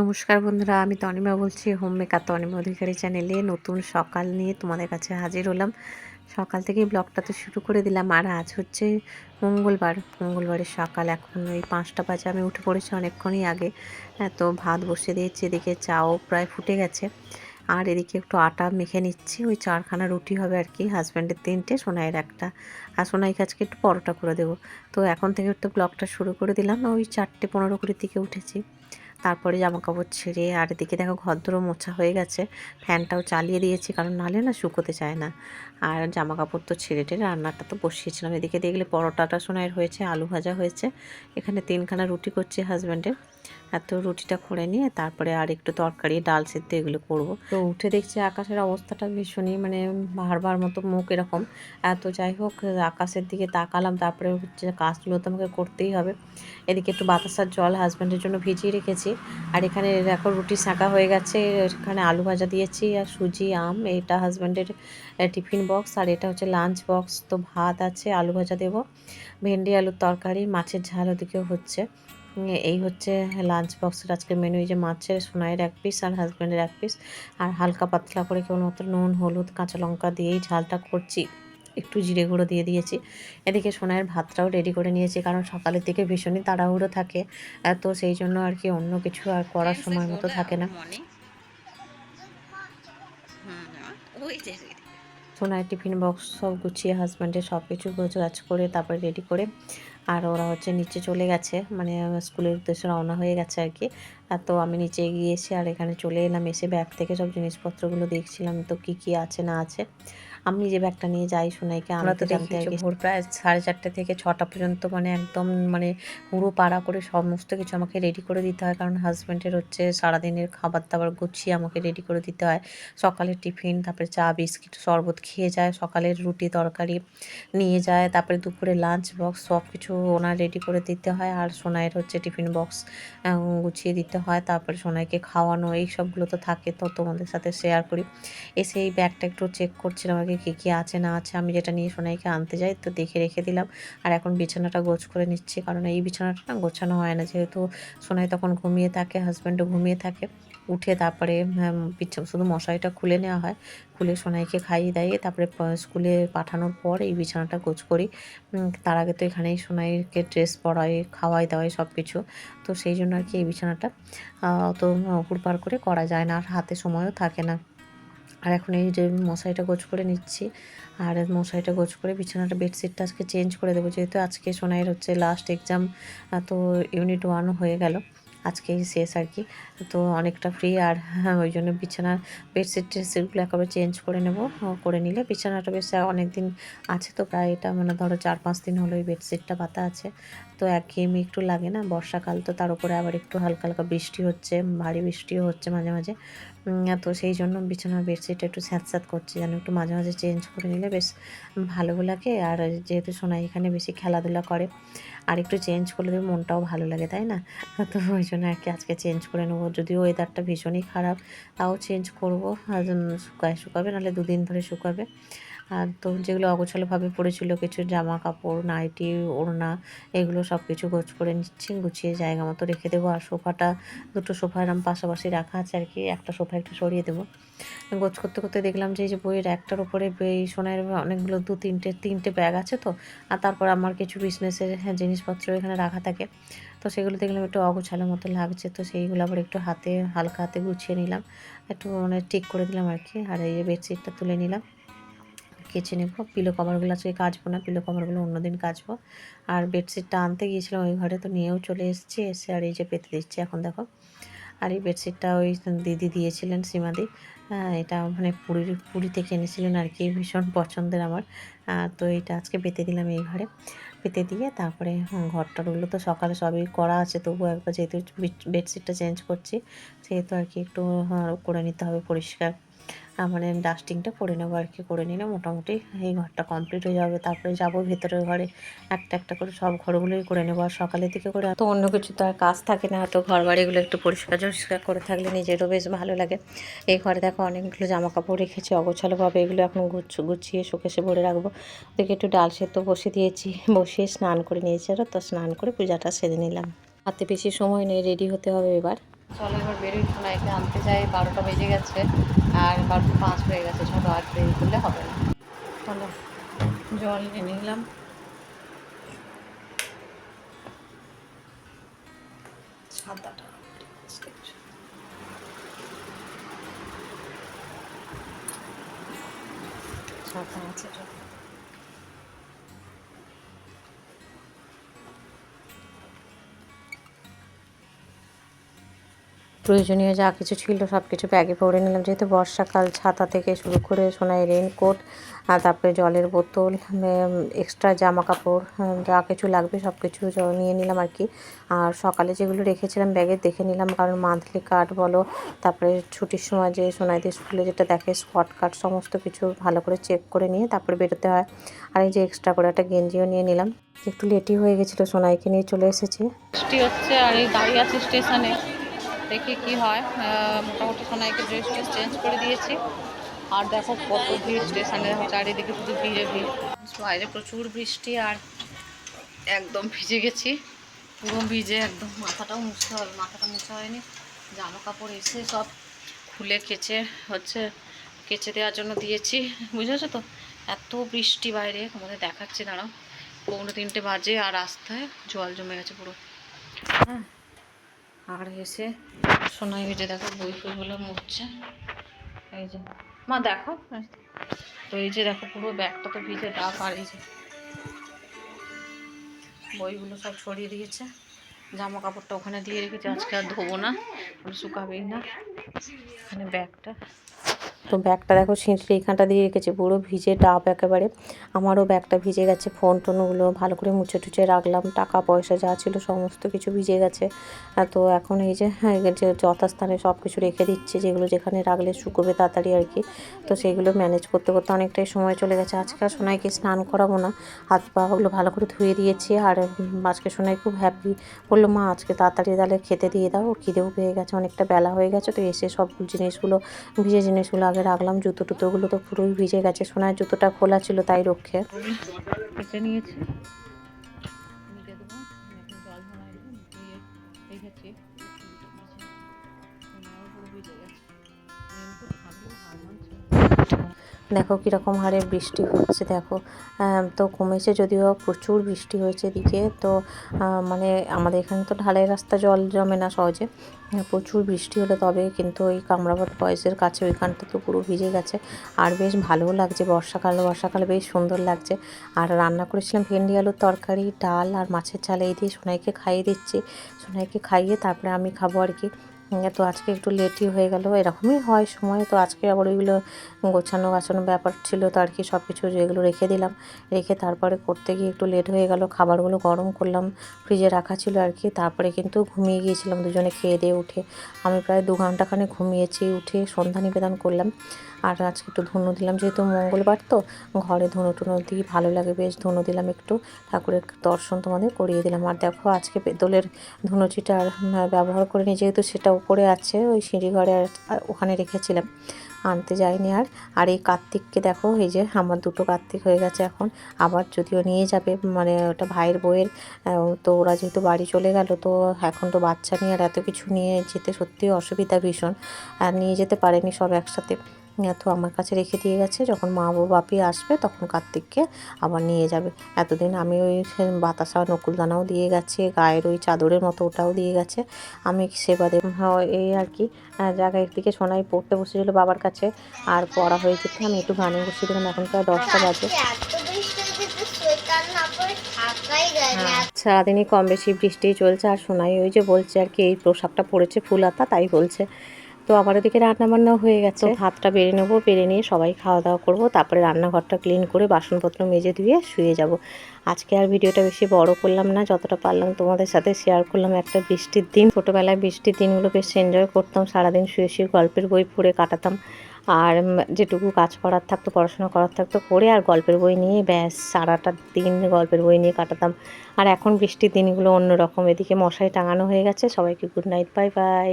নমস্কার বন্ধুরা আমি তনিমা বলছি হোম মেকার তনিমা অধিকারী চ্যানেলে নতুন সকাল নিয়ে তোমাদের কাছে হাজির হলাম। সকাল থেকেই ব্লগটা তো শুরু করে দিলাম আর আজ হচ্ছে মঙ্গলবার। মঙ্গলবারের সকাল এখন ওই পাঁচটা বাজে আমি উঠে পড়েছি অনেকক্ষণই আগে। হ্যাঁ, তো ভাত বসে দিয়েছি এদিকে চাও প্রায় ফুটে গেছে। আর এদিকে একটু আটা মেখে নিচ্ছি ওই চারখানা রুটি হবে আর কি হাজব্যান্ডের তিনটে সোনাইয়ের একটা। আর সোনাই কাজকে একটু পরোটা করে দেবো। তো এখন থেকে একটু ব্লগটা শুরু করে দিলাম ওই চারটে পনেরো কুড়ির দিকে উঠেছি। তারপরে জামা কাপড় ছেড়ে, আর এদিকে দেখো ঘরদোরও মোছা হয়ে গেছে। ফ্যানটাও চালিয়ে দিয়েছি, কারণ নালে না শুকোতে চায় না। আর জামা কাপড় তো ছেড়ে টেড়ে রান্নাটা তো বসিয়েছিলাম। এদিকে দেখলে পরোটাটা সোনাইয়ের হয়েছে, আলু ভাজা হয়েছে। এখানে তিনখানা রুটি করছি হাজব্যান্ডের। এত রুটিটা করে নিয়ে তারপরে আর একটু তরকারি, ডাল সেদ্ধ এগুলো করব। তো উঠে দেখছি আকাশের অবস্থাটা ভীষণই মানে বারবার মতো মুখ এরকম। এত যাই হোক, আকাশের দিকে তাকালাম, তারপরে হচ্ছে কাজগুলো তো আমাকে করতেই হবে। এদিকে একটু বাতাসার জল হাজব্যান্ডের জন্য ভিজিয়ে রেখেছি। আর এখানে দেখো রুটি শাঁকা হয়ে গেছে, এখানে আলু ভাজা দিয়েছি, আর সুজি, আম, এটা হাজব্যান্ডের টিফিন বক্স আর এটা হচ্ছে লাঞ্চ বক্স তো ভাত আছে, আলু ভাজা দেবো, ভেন্ডি, আলুর তরকারি, মাছের ঝাল ওদিকেও হচ্ছে। এই হচ্ছে লাঞ্চ বক্সের আজকের মেনু এই যে মাছের সোনাইয়ের এক পিস আর হাজব্যান্ডের এক পিস আর হালকা পাতলা করে কেবলমাত্র নুন হলুদ কাঁচা লঙ্কা দিয়েই ঝালটা করছি। একটু জিরে গুঁড়ো দিয়ে দিয়েছি। এদিকে সোনাইয়ের ভাতটাও রেডি করে নিয়েছি কারণ সকালের দিকে ভীষণই তাড়াহুড়ো থাকে। তো সেই জন্য আর কি অন্য কিছু আর করার সময় মতো থাকে না। সোনার টিফিন বক্স সব গুছিয়ে হাজব্যান্ডের সব কিছু গাছ করে তারপরে রেডি করে আর ওরা হচ্ছে নিচে চলে গেছে মানে স্কুলের উদ্দেশ্যে রওনা হয়ে গেছে আর কি। আর তো আমি নিচে গিয়েছি আর এখানে চলে এলাম, এসে ব্যাগ থেকে সব জিনিসপত্রগুলো দেখছিলাম, তো কি কি আছে না আছে। আমি যে ব্যাগটা নিয়ে যাই সোনাইকে আমরা তো জানতে ভোর প্রায় সাড়ে চারটে থেকে ছটা পর্যন্ত মানে একদম মানে পুরো পাড়া করে সমস্ত কিছু আমাকে রেডি করে দিতে হয়। কারণ হাজব্যান্ডের হচ্ছে সারাদিনের খাবার দাবার গুছিয়ে আমাকে রেডি করে দিতে হয়। সকালের টিফিন তারপরে চা বিস্কিট শরবত খেয়ে যায় সকালের রুটি তরকারি নিয়ে যায় তারপরে দুপুরে লাঞ্চ বক্স সব কিছু ওনার রেডি করে দিতে হয়। আর সোনাইয়ের হচ্ছে টিফিন বক্স গুছিয়ে দিতে হয়। তারপরে সোনাইকে খাওয়ানো এই সবগুলো তো থাকে তো তোমাদের সাথে শেয়ার করি। এসে এই ব্যাগটা একটু চেক করছিলাম আগে কী কী আছে না আছে আমি যেটা নিয়ে সোনাইকে আনতে যাই তো দেখে রেখে দিলাম। আর এখন বিছানাটা গোছ করে নিচ্ছি, কারণ এই বিছানাটা না গোছানো হয় না। যেহেতু সোনাই তখন ঘুমিয়ে থাকে হাজব্যান্ডও ঘুমিয়ে থাকে, উঠে তারপরে শুধু মশারিটা খুলে নেওয়া হয়। খুলে সোনাইকে খাইয়ে দাইয়ে তারপরে স্কুলে পাঠানোর পর এই বিছানাটা গোছ করি। তার আগে তো এখানেই সোনাইকে ড্রেস পরাই, খাওয়াই দাওয়াই সব কিছু। তো সেই জন্য আর কি এই বিছানাটা তো হুড়পাড় করে করা যায় না। আর হাতে সময়ও থাকে না। আর এখন এই যে মশারিটা গোছ করে নিচ্ছি আর মশারিটা গোছ করে বিছানাটা বেডশিটটা আজকে চেঞ্জ করে দেবো যেহেতু আজকে সোনাইয়ের হচ্ছে লাস্ট এক্সাম তো ইউনিট ওয়ানও হয়ে গেল আজকেই শেষ আর কি। তো অনেকটা ফ্রি আর হ্যাঁ, ওই জন্য বিছানার বেডশিট টেডশিটগুলো একেবারে চেঞ্জ করে নেব করে নিলে বিছানাটা বেশ অনেক দিন আছে তো প্রায় এটা মানে ধরো চার পাঁচ দিন হলো ওই বেডশিটটা পাতা আছে। তো একঘেয়েমি একটু লাগে না? বর্ষাকাল তো তার উপরে আবার একটু হালকা হালকা বৃষ্টি হচ্ছে, ভারী বৃষ্টিও হচ্ছে মাঝে মাঝে। তো সেই জন্য বিছানার বেডশিটটা একটু স্যাঁত করছে যেন একটু মাঝে মাঝে চেঞ্জ করে নিলে বেশ ভালো লাগে। আর যেহেতু সোনাই এখানে বেশি খেলাধুলা করে, আর একটু চেঞ্জ করলে দেবে মনটাও ভালো লাগে, তাই না? তো ওই জন্য আর কি আজকে চেঞ্জ করে নেব। যদিও ওয়েদারটা ভীষণই খারাপ, তাও চেঞ্জ করব। শুকায় শুকাবে, নাহলে দুদিন ধরে শুকাবে। আর তো যেগুলো অগোছালোভাবে পড়েছিল কিছু জামা কাপড় নাইটি ওড়না এগুলো সব কিছু গোছ করে নিচ্ছি গুছিয়ে জায়গা মতো রেখে দেবো। আর সোফাটা দুটো সোফা এরম পাশাপাশি রাখা আছে আর কি একটা সোফা একটু সরিয়ে দেবো। গোছ করতে করতে দেখলাম যে এই যে বইয়ের একটার উপরে এই সোনার অনেকগুলো দু তিনটে তিনটে ব্যাগ আছে তো আর তারপর আমার কিছু বিজনেসের হ্যাঁ, জিনিসপত্র এখানে রাখা থাকে। তো সেগুলো দেখলাম একটু অগোছালো মতো লাগছে তো সেইগুলো আবার একটু হাতে হালকা হাতে গুছিয়ে নিলাম। একটু মানে ঠিক করে দিলাম আর কি আর এই যে বেডশিটটা তুলে নিলাম। কেচে নেব। পিলো কভারগুলো আজকে কাচবো না পিলো কভারগুলো অন্যদিন কাচবো। আর বেডশিটটা আনতে গিয়েছিলাম ওই ঘরে, তো নিয়েও চলে এসেছি, এসে আর এই যে পেতে দিচ্ছি এখন দেখো। আর এই বেডশিটটা ওই দিদি দিয়েছিলেন, সীমাদি। এটা মানে পুরীর, পুরী থেকে এনেছিলেন আর কি, ভীষণ পছন্দের আমার। তো এটা আজকে পেতে দিলাম এই ঘরে। পেতে দিয়ে তারপরে ঘরটারগুলো তো সকালে সবই করা আছে তবুও একবার যেহেতু বেডশিটটা চেঞ্জ করছি, সেহেতু আর কি একটু করে নিতে হবে পরিষ্কার। মানে ডাস্টিংটা করে নেব আর কি, করে নিলে মোটামুটি এই ঘরটা কমপ্লিট হয়ে যাবে। তারপরে যাব ভেতরের ঘরে, একটা একটা করে সব ঘরগুলোই করে নেব। আর সকালের দিকে করে তো অন্য কিছু তো আর কাজ থাকে না, তো ঘর বাড়িগুলো একটু পরিষ্কার পরিষ্কার করে থাকলে নিজেরও বেশ ভালো লাগে। এই ঘরে দেখো অনেকগুলো জামা কাপড় রেখেছি, অগোছালোভাবে এগুলো এখন গুছ, গুছিয়ে শোকেশে ভরে রাখব। দেখে একটু ডাল সেদ্ধ বসে দিয়েছি, বসিয়ে স্নান করে নিয়েছি আর তো স্নান করে পূজাটা সেরে নিলাম। হাতে বেশি সময় নেই, রেডি হতে হবে এবার। চলো এবার বেরোই সোনাইকে আনতে যাই, বারোটা বেজে গেছে। আর বারোটা পাঁচ হয়ে গেছে, ছোটো আর দেরি করলে হবে না। চলো, জল এনে নিলাম। ছাতাটা ছাতা আছে। প্রয়োজনীয় যা কিছু ছিল সব কিছু ব্যাগে ভরে নিলাম। যেহেতু বর্ষাকাল ছাতা থেকে শুরু করে সোনাই রেনকোট আর তারপরে জলের বোতল এক্সট্রা জামা কাপড় যা কিছু লাগবে সব কিছু নিয়ে নিলাম আর কি। আর সকালে যেগুলো রেখেছিলাম ব্যাগে দেখে নিলাম, কারণ মান্থলি কার্ড বলো, তারপরে ছুটির সময় যে সোনাইদের স্কুলে যেটা দেখে স্পট কার্ড সমস্ত কিছু ভালো করে চেক করে নিয়ে তারপরে বেরোতে হয়। আর এই যে এক্সট্রা করে একটা গেঞ্জিও নিয়ে নিলাম। একটু লেটই হয়ে গেছিল সোনাইকে নিয়ে চলে এসেছি। হচ্ছে আর এই দাঁড়িয়ে আছে স্টেশনে দেখি কি হয়। মোটামুটি সোনাইকে ড্রেস ট্রেস চেঞ্জ করে দিয়েছি। আর দেখো কত ভিড় স্টেশনে, দেখো চারিদিকে শুধু ভিড়ে ভিড়। বাইরে প্রচুর বৃষ্টি আর একদম ভিজে গেছি। পুরো ভিজে একদম, মাথাটাও মুছতে হবে, মাথাটা মুছা হয়নি। জামা কাপড় এসে সব খুলে কেচে, হচ্ছে কেচে দেওয়ার জন্য দিয়েছি। বুঝেছ তো? এত বৃষ্টি বাইরে, তোমাদের দেখাচ্ছি, দাঁড়াও। পৌনে তিনটে বাজে আর রাস্তায় জল জমে গেছে পুরো। হ্যাঁ আর এসে সোনাই এই দেখো বই ফুলগুলো মরছে এই যে, মা দেখো। তো এই যে দেখো পুরো ব্যাগটা তো ভিজে ডাক আর এই যে বইগুলো সব ছড়িয়ে দিয়েছে। জামা কাপড়টা ওখানে দিয়ে রেখেছে। আজকে আর ধোবো না, শুকাবেই না। এখানে ব্যাগটা। তো ব্যাগটা দেখো সিঁড়ির এইখানটা দিয়ে রেখেছে পুরো ভিজে ডাব একেবারে। আমারও ব্যাগটা ভিজে গেছে ফোন টোনগুলো ভালো করে মুছে টুচে রাখলাম টাকা পয়সা যা ছিল সমস্ত কিছু ভিজে গেছে। তো এখন এই যে হ্যাঁ, যে যথাস্থানে সব কিছু রেখে দিচ্ছে যেগুলো যেখানে রাখলে শুকোবে তাড়াতাড়ি আর কি। তো সেইগুলো ম্যানেজ করতে করতে অনেকটাই সময় চলে গেছে। আজকে আর সোনাইকে স্নান করাবো না হাত পাগুলো ভালো করে ধুয়ে দিয়েছি আর আজকে সোনাই খুব হ্যাপি বলল মা আজকে তাড়াতাড়ি তাহলে খেতে দিয়ে দাও খিদেও পেয়ে গেছে অনেকটা বেলা হয়ে গেছে তো এসে সব জিনিসগুলো ভিজে জিনিসগুলো আগে রাখলাম জুতো টুতোগুলো তো পুরোই ভিজে গেছে। সোনার জুতোটা খোলা ছিল তাই রক্ষে। নিয়েছি। দেখো কীরকম হারে বৃষ্টি হচ্ছে, দেখো। তো কমেছে যদিও প্রচুর বৃষ্টি হয়েছে এদিকে, তো মানে আমাদের এখানে তো ঢালাই রাস্তা, জল জমে না সহজে। প্রচুর বৃষ্টি হলে তবে, কিন্তু ওই কামরাবাদ বয়সের কাছে ওইখানটা তো পুরো ভিজে গেছে। আর বেশ ভালোও লাগছে, বর্ষাকাল, বর্ষাকালে বেশ সুন্দর লাগছে। আর রান্না করেছিলাম ভেন্ডি, আলুর তরকারি, ডাল আর মাছের চাল, এই দিয়ে সোনাইকে খাইয়ে দিচ্ছি। সোনাইকে খাইয়ে তারপরে আমি খাব আর কি। তো আজকে একটু লেটই হয়ে গেল, এরকমই হয় সময়। তো আজকে আবার ওইগুলো গোছানো গাছানো ব্যাপার ছিল, তো আর কি সব কিছু যেগুলো রেখে দিলাম। রেখে তারপরে করতে গিয়ে একটু লেট হয়ে গেল, খাবারগুলো গরম করলাম ফ্রিজে রাখা ছিল আর কি। তারপরে কিন্তু ঘুমিয়ে গিয়েছিলাম দুজনে, খেয়ে দিয়ে উঠে। আমি প্রায় দু ঘন্টাখানে ঘুমিয়েছি, উঠে সন্ধ্যা নিবেদন করলাম। আর আজকে একটু ধুনো দিলাম, যেহেতু মঙ্গলবার তো, ঘরে ধুনো টুনো দিই, ভালো লাগে বেশ ধুনো দিলাম একটু, ঠাকুরের দর্শন তোমাদের করিয়ে দিলাম। আর দেখো, আজকে পেতলের ধুনুচিটা আর ব্যবহার করিনি, যেহেতু সেটা উপরে আছে, ওই সিঁড়ি ঘরে আর ওখানে রেখেছিলাম, আনতে যাইনি আর। আর এই কার্তিককে দেখো, এই যে আমার দুটো কার্তিক হয়ে গেছে এখন, আবার যদিও নিয়ে যাবে মানে ওটা ভাইয়ের বইয়ের তো ওরা যেহেতু বাড়ি চলে গেল, তো এখন তো বাচ্চা নিয়ে আর এত কিছু নিয়ে যেতে সত্যিই অসুবিধা ভীষণ। আর নিয়ে যেতে পারেনি সব একসাথে। তো আমার কাছে রেখে দিয়ে গেছে। যখন মা বাপি আসবে, তখন কার্তিককে আবার নিয়ে যাবে। এতদিন আমি ওই বাতাসা, নকুলদানাও দিয়ে গেছে, গায়ের ওই চাদরের মতো ওটাও দিয়ে গেছে। আমি সেবাদে হয় এই আর কি জায়গায় একদিকে সোনাই পড়তে বসেছিল বাবার কাছে। আর পড়া হয়ে যেতে আমি একটু গানে বসিয়ে দিলাম। এখন প্রায় দশটা বাজে। না সারাদিনই কম বেশি বৃষ্টি চলছে। আর সোনাই ওই যে বলছে আর কি, এই পোশাকটা পরেছে ফুলাতা তাই বলছে। তো আমার ওদিকে রান্না বান্না হয়ে গেছে। ভাতটা বেড়ে নেব, বেড়ে নিয়ে সবাই খাওয়া দাওয়া করব, তারপরে রান্নাঘরটা ক্লিন করে বাসনপত্র মেজে ধুয়ে শুয়ে যাব। আজকে আর ভিডিওটা বেশি বড় করলাম না, যতটা পারলাম তোমাদের সাথে শেয়ার করলাম একটা বৃষ্টির দিন। ছোটোবেলায় বৃষ্টির দিনগুলো বেশ এনজয় করতাম, সারাদিন শুয়ে শুয়ে গল্পের বই পড়ে কাটাতাম। আর যেটুকু কাজ করার থাকতো, পড়াশোনা করার থাকতো করে আর গল্পের বই নিয়ে ব্যাস সারাটা দিন গল্পের বই নিয়ে কাটাতাম। আর এখন বৃষ্টির দিনগুলো অন্যরকম, এদিকে মশারি টাঙানো হয়ে গেছে, সবাইকে গুড নাইট বাই বাই